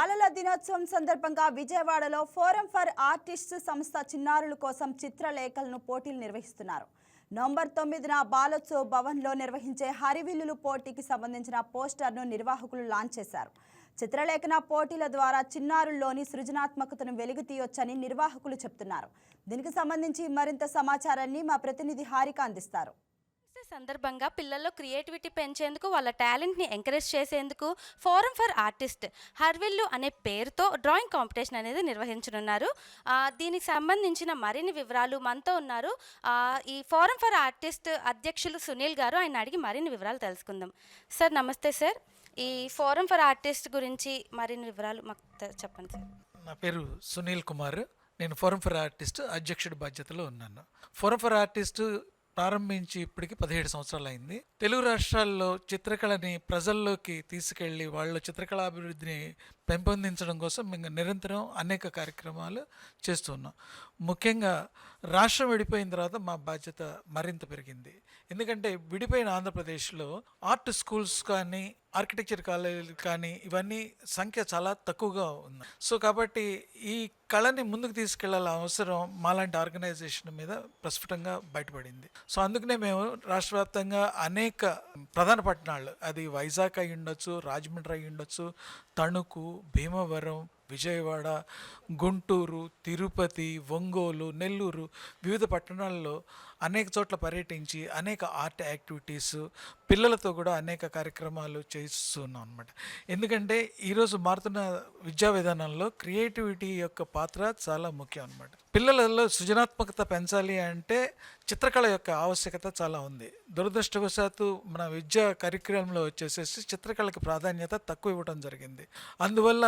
బాలల దినోత్సవం సందర్భంగా విజయవాడలో ఫోరం ఫర్ ఆర్టిస్ట్ సంస్థ చిన్నారుల కోసం చిత్రలేఖలను పోటీలు నిర్వహిస్తున్నారు. నవంబర్ తొమ్మిదిన బాలోత్సవ్ భవన్లో నిర్వహించే హరివిల్లులు పోటీకి సంబంధించిన పోస్టర్ను నిర్వాహకులు లాంచ్ చేశారు. చిత్రలేఖన పోటీల ద్వారా చిన్నారుల్లోని సృజనాత్మకతను వెలుగు తీయొచ్చని నిర్వాహకులు చెప్తున్నారు. దీనికి సంబంధించి మరింత సమాచారాన్ని మా ప్రతినిధి హారిక అందిస్తారు. సందర్భంగా పిల్లల్లో క్రియేటివిటీ పెంచేందుకు వాళ్ళ టాలెంట్ని ఎంకరేజ్ చేసేందుకు ఫోరం ఫర్ ఆర్టిస్ట్ హర్విల్లు అనే పేరుతో డ్రాయింగ్ కాంపిటీషన్ అనేది నిర్వహించనున్నారు. దీనికి సంబంధించిన మరిన్ని వివరాలు మనతో ఉన్నారు. ఈ ఫోరం ఫర్ ఆర్టిస్ట్ అధ్యక్షులు సునీల్ గారు ఆయన అడిగి మరిన్ని వివరాలు తెలుసుకుందాం. సార్ నమస్తే సార్. ఈ ఫోరం ఫర్ ఆర్టిస్ట్ గురించి మరిన్ని వివరాలు మాకు చెప్పండి సార్. నా పేరు సునీల్ కుమార్. నేను ఫోరం ఫర్ ఆర్టిస్ట్ అధ్యక్షుడి బాధ్యతలో ఉన్నాను. ఫోరం ఫర్ ఆర్టిస్ట్ ప్రారంభించి ఇప్పటికి పదిహేడు సంవత్సరాలు అయింది తెలుగు రాష్ట్రాల్లో చిత్రకళని ప్రజల్లోకి తీసుకెళ్ళి వాళ్ళ చిత్రకళ అభివృద్ధిని పెంపొందించడం కోసం మేము నిరంతరం అనేక కార్యక్రమాలు చేస్తున్నాం ముఖ్యంగా రాష్ట్రం విడిపోయిన తర్వాత మా బాధ్యత మరింత పెరిగింది. ఎందుకంటే విడిపోయిన ఆంధ్రప్రదేశ్లో ఆర్ట్ స్కూల్స్ కానీ ఆర్కిటెక్చర్ కాలేజీలు కానీ ఇవన్నీ సంఖ్య చాలా తక్కువగా ఉంది సో కాబట్టి ఈ కళని ముందుకు తీసుకెళ్ళాల అవసరం మాలాంటి ఆర్గనైజేషన్ మీద ప్రస్ఫుటంగా బయటపడింది. సో అందుకనే మేము రాష్ట్ర వ్యాప్తంగా అనేక ప్రధాన పట్టణాలు అది వైజాగ్ అయి ఉండొచ్చు రాజమండ్రి అయి ఉండొచ్చు తణుకు భీమవరం విజయవాడ గుంటూరు తిరుపతి ఒంగోలు నెల్లూరు వివిధ పట్టణాల్లో అనేక చోట్ల పర్యటించి అనేక ఆర్ట్ యాక్టివిటీస్ పిల్లలతో కూడా అనేక కార్యక్రమాలు చేస్తున్నాం అనమాట ఎందుకంటే ఈరోజు మారుతున్న విద్యా విధానంలో క్రియేటివిటీ యొక్క పాత్ర చాలా ముఖ్యం అనమాట పిల్లలలో సృజనాత్మకత పెంచాలి అంటే చిత్రకళ యొక్క ఆవశ్యకత చాలా ఉంది. దురదృష్టవశాత్తు మన విద్యా కార్యక్రమంలో వచ్చేసేసి చిత్రకళకి ప్రాధాన్యత తక్కువ ఇవ్వడం జరిగింది. అందువల్ల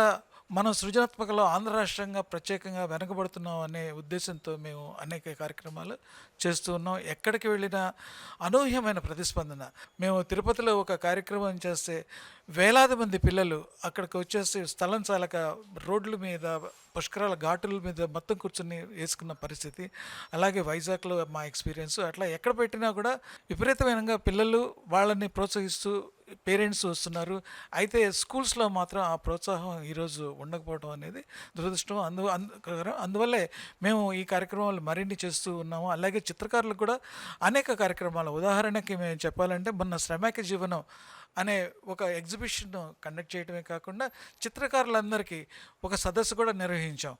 మనం సృజనాత్మకలో ఆంధ్ర రాష్ట్రంగా ప్రత్యేకంగా వెనకబడుతున్నాం అనే ఉద్దేశంతో మేము అనేక కార్యక్రమాలు చేస్తూ ఉన్నాం. ఎక్కడికి వెళ్ళినా అనూహ్యమైన ప్రతిస్పందన. మేము తిరుపతిలో ఒక కార్యక్రమం చేస్తే వేలాది మంది పిల్లలు అక్కడికి వచ్చేసి స్థలం చాలక రోడ్ల మీద పుష్కరాల ఘాటుల మీద మొత్తం కూర్చొని వేసుకున్న పరిస్థితి. అలాగే వైజాగ్లో మా ఎక్స్పీరియన్స్ అట్లా ఎక్కడ పెట్టినా కూడా విపరీతమైనగా పిల్లలు వాళ్ళని ప్రోత్సహిస్తూ పేరెంట్స్ వస్తున్నారు. అయితే స్కూల్స్లో మాత్రం ఆ ప్రోత్సాహం ఈరోజు ఉండకపోవడం అనేది దురదృష్టం. అందు అందువల్లే మేము ఈ కార్యక్రమాలు మరిన్ని చేస్తూ ఉన్నాము. అలాగే చిత్రకారులకు కూడా అనేక కార్యక్రమాలు. ఉదాహరణకి మేము చెప్పాలంటే మొన్న శ్రమిక జీవనం అనే ఒక ఎగ్జిబిషన్ కండక్ట్ చేయడమే కాకుండా చిత్రకారులందరికీ ఒక సదస్సు కూడా నిర్వహించాం.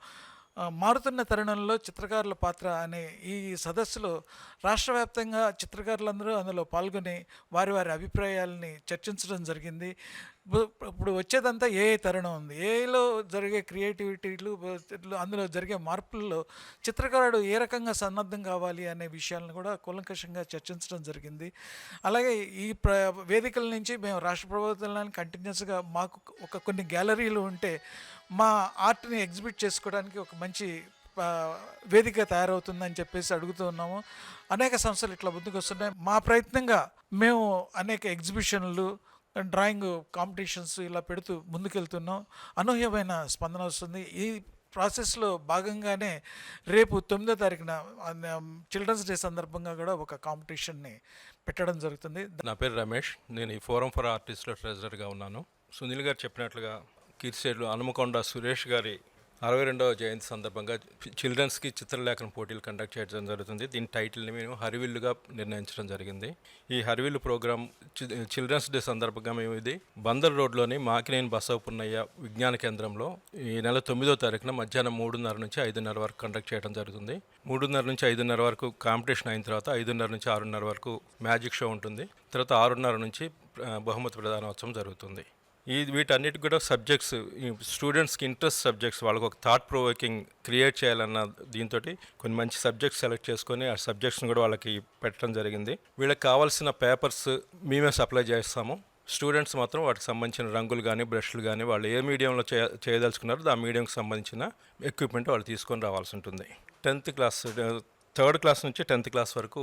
మారుతున్న తరుణంలో చిత్రకారుల పాత్ర అనే ఈ సదస్సులో రాష్ట్ర వ్యాప్తంగా చిత్రకారులందరూ అందులో పాల్గొని వారి వారి అభిప్రాయాలని చర్చించడం జరిగింది. ఇప్పుడు ఇప్పుడు వచ్చేదంతా ఏ తరుణం ఉంది? ఏలో జరిగే క్రియేటివిటీలు అందులో జరిగే మార్పుల్లో చిత్రకారుడు ఏ రకంగా సన్నద్ధం కావాలి అనే విషయాలను కూడా కూలంకషంగా చర్చించడం జరిగింది. అలాగే ఈ ప్ర వేదికల నుంచి మేము రాష్ట్ర ప్రభుత్వాలను కంటిన్యూస్గా మాకు ఒక కొన్ని గ్యాలరీలు ఉంటే మా ఆర్ట్ని ఎగ్జిబిట్ చేసుకోవడానికి ఒక మంచి వేదిక తయారవుతుందని చెప్పేసి అడుగుతూ ఉన్నాము. అనేక సంస్థలు ఇట్లా ముందుకు వస్తున్నాయి మా ప్రయత్నంగా మేము అనేక ఎగ్జిబిషన్లు డ్రాయింగ్ కాంపిటీషన్స్ ఇలా పెడుతూ ముందుకెళ్తున్నాం. అనూహ్యమైన స్పందన వస్తుంది. ఈ ప్రాసెస్లో భాగంగానే రేపు తొమ్మిదో తారీఖున చిల్డ్రన్స్ డే సందర్భంగా కూడా ఒక కాంపిటీషన్ని పెట్టడం జరుగుతుంది. నా పేరు రమేష్. నేను ఈ ఫోరం ఫర్ ఆర్టిస్ట్లో ట్రెజరర్గా ఉన్నాను. సునీల్ గారు చెప్పినట్లుగా కీర్తిశేట్లు హనుమకొండ సురేష్ గారి అరవై రెండవ జయంతి సందర్భంగా చిల్డ్రన్స్కి చిత్రలేఖన పోటీలు కండక్ట్ చేయడం జరుగుతుంది. దీని టైటిల్ని మేము హరివిల్లుగా నిర్ణయించడం జరిగింది. ఈ హరివిల్లు ప్రోగ్రామ్ చి- చిల్డ్రన్స్ డే సందర్భంగా మేము ఇది బందర్ రోడ్లోని మాకినేని బసవపున్నయ్య విజ్ఞాన కేంద్రంలో ఈ నెల తొమ్మిదో తారీఖున మధ్యాహ్నం మూడున్నర నుంచి ఐదున్నర వరకు కండక్ట్ చేయడం జరుగుతుంది. మూడున్నర నుంచి ఐదున్నర వరకు కాంపిటీషన్ అయిన తర్వాత ఐదున్నర నుంచి ఆరున్నర వరకు మ్యాజిక్ షో ఉంటుంది. తర్వాత ఆరున్నర నుంచి బహుమతి ప్రధానోత్సవం జరుగుతుంది. ఈ వీటన్నిటికి కూడా సబ్జెక్ట్స్ ఈ స్టూడెంట్స్కి ఇంట్రెస్ట్ సబ్జెక్ట్స్ వాళ్ళకి ఒక థాట్ ప్రొవోకింగ్ క్రియేట్ చేయాలన్న దీంతో కొన్ని మంచి సబ్జెక్ట్స్ సెలెక్ట్ చేసుకొని ఆ సబ్జెక్ట్స్ని కూడా వాళ్ళకి పెట్టడం జరిగింది. వీళ్ళకి కావాల్సిన పేపర్స్ మేమే సప్లై చేస్తాము. స్టూడెంట్స్ మాత్రం వాటికి సంబంధించిన రంగులు కానీ బ్రష్లు కానీ వాళ్ళు ఏ మీడియంలో చేయ చేయదలుచుకున్నారో ఆ మీడియంకి సంబంధించిన ఎక్విప్మెంట్ వాళ్ళు తీసుకొని రావాల్సి ఉంటుంది. టెన్త్ క్లాస్ థర్డ్ క్లాస్ నుంచి టెన్త్ క్లాస్ వరకు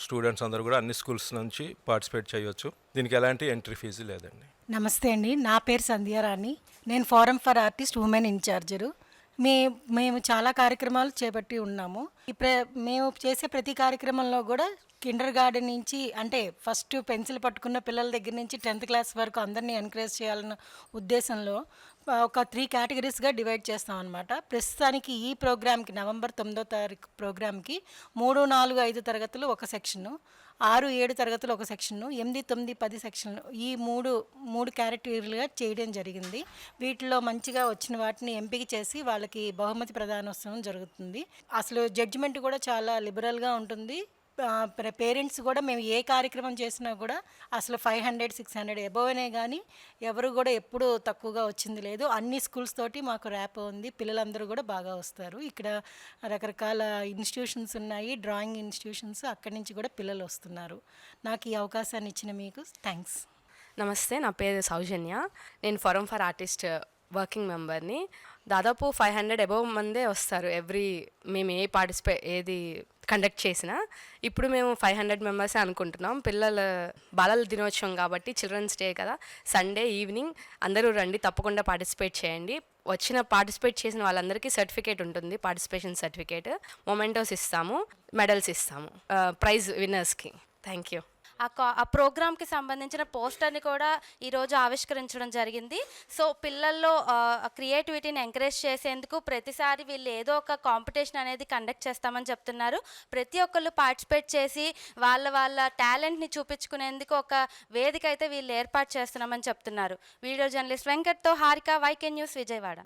స్టూడెంట్స్ అందరూ కూడా అన్ని స్కూల్స్ నుంచి పార్టిసిపేట్ చేయొచ్చు. దీనికి ఎలాంటి ఎంట్రీ ఫీజు లేదండి. నమస్తే అండి. నా పేరు సంధ్యారాణి నేను ఫోరం ఫర్ ఆర్టిస్ట్ ఉమెన్ ఇన్ఛార్జరు. మే మేము చాలా కార్యక్రమాలు చేపట్టి ఉన్నాము. ఈ ప్ర మేము చేసే ప్రతి కార్యక్రమంలో కూడా కిండర్ గార్డెన్ నుంచి అంటే ఫస్ట్ పెన్సిల్ పట్టుకున్న పిల్లల దగ్గర నుంచి టెన్త్ క్లాస్ వరకు అందరినీ ఎంకరేజ్ చేయాలన్న ఉద్దేశంలో ఒక త్రీ కేటగిరీస్గా డివైడ్ చేస్తాం అనమాట ప్రస్తుతానికి ఈ ప్రోగ్రామ్కి నవంబర్ తొమ్మిదో తారీఖు ప్రోగ్రామ్కి మూడు నాలుగు ఐదు తరగతులు ఒక సెక్షను ఆరు ఏడు తరగతులు ఒక సెక్షన్ను ఎనిమిది తొమ్మిది పది సెక్షన్లు ఈ మూడు మూడు కేటగిరీలుగా చేయడం జరిగింది. వీటిలో మంచిగా వచ్చిన వాటిని ఎంపిక చేసి వాళ్ళకి బహుమతి ప్రదానోత్సవం జరుగుతుంది. అసలు జడ్జిమెంట్ కూడా చాలా లిబరల్గా ఉంటుంది. పేరెంట్స్ కూడా మేము ఏ కార్యక్రమం చేసినా కూడా అసలు ఫైవ్ హండ్రెడ్ సిక్స్ హండ్రెడ్ అనే కానీ ఎవరు కూడా ఎప్పుడు తక్కువగా వచ్చింది లేదు. అన్ని స్కూల్స్ తోటి మాకు ర్యాప్ ఉంది. పిల్లలందరూ కూడా బాగా వస్తారు. ఇక్కడ రకరకాల ఇన్స్టిట్యూషన్స్ ఉన్నాయి. డ్రాయింగ్ ఇన్స్టిట్యూషన్స్ అక్కడి నుంచి కూడా పిల్లలు వస్తున్నారు. నాకు ఈ అవకాశాన్ని ఇచ్చిన మీకు థ్యాంక్స్. నమస్తే నా పేరు సౌజన్య. నేను ఫరం ఫర్ ఆర్టిస్ట్ వర్కింగ్ మెంబర్ని. దాదాపు ఫైవ్ హండ్రెడ్ అబవ్ మందే వస్తారు. ఎవ్రీ మేము ఏ పార్టిసిపే ఏది కండక్ట్ చేసిన ఇప్పుడు మేము ఫైవ్ హండ్రెడ్ మెంబర్సే అనుకుంటున్నాం. పిల్లల బాలల దినోత్సవం కాబట్టి చిల్డ్రన్స్ డే కదా. సండే ఈవినింగ్ అందరూ రండి తప్పకుండా పార్టిసిపేట్ చేయండి. వచ్చిన పార్టిసిపేట్ చేసిన వాళ్ళందరికీ సర్టిఫికేట్ ఉంటుంది. పార్టిసిపేషన్ సర్టిఫికేట్ మొమెంటోస్ ఇస్తాము మెడల్స్ ఇస్తాము. ప్రైజ్ విన్నర్స్కి థ్యాంక్ యూ ఆ కా ఆ ప్రోగ్రామ్కి సంబంధించిన పోస్టర్ని కూడా ఈరోజు ఆవిష్కరించడం జరిగింది. సో పిల్లల్లో క్రియేటివిటీని ఎంకరేజ్ చేసేందుకు ప్రతిసారి వీళ్ళు ఏదో ఒక కాంపిటీషన్ అనేది కండక్ట్ చేస్తామని చెప్తున్నారు. ప్రతి ఒక్కళ్ళు పార్టిసిపేట్ చేసి వాళ్ళ వాళ్ళ టాలెంట్ని చూపించుకునేందుకు ఒక వేదిక అయితే వీళ్ళు ఏర్పాటు చేస్తున్నామని చెప్తున్నారు. వీడియో జర్నలిస్ట్ వెంకట్తో హారిక వైకే న్యూస్ విజయవాడ.